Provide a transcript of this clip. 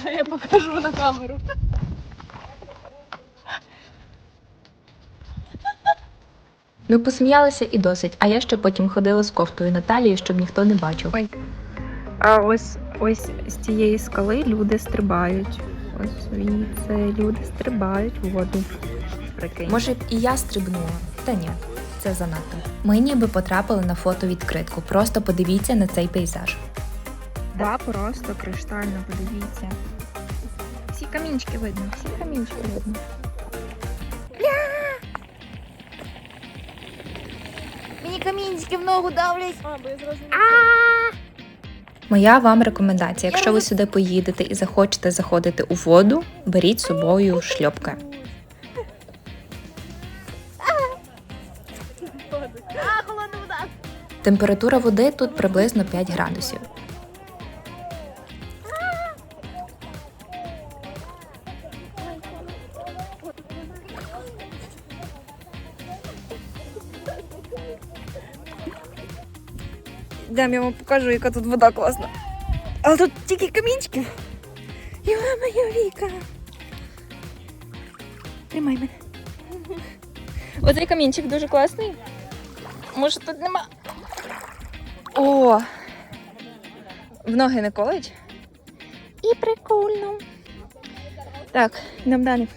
Що я покажу на камеру? Ну, посміялися і досить, а я ще потім ходила з кофтою Наталії, щоб ніхто не бачив. А ось ось з цієї скали люди стрибають. Ось звідси люди стрибають в воду. Прикинь. Може б і я стрибнула, та ні, це занадто. Ми ніби потрапили на фото відкритку. Просто подивіться на цей пейзаж. Да, просто криштально, подивіться. Всі камінчики видно, всі камінчики видно. Мені камінчики в ногу давлять. Моя вам рекомендація: якщо ви сюди поїдете і захочете заходити у воду, беріть з собою шльопки. А. Температура води тут приблизно 5 градусів. Дам, я вам покажу, яка тут вода класна. Але тут тільки камінчики. Йо моя Віка. Тримай мене. Оцей камінчик дуже класний. Може тут нема. О! В ноги не колить. І прикольно. Так, йдемо далі.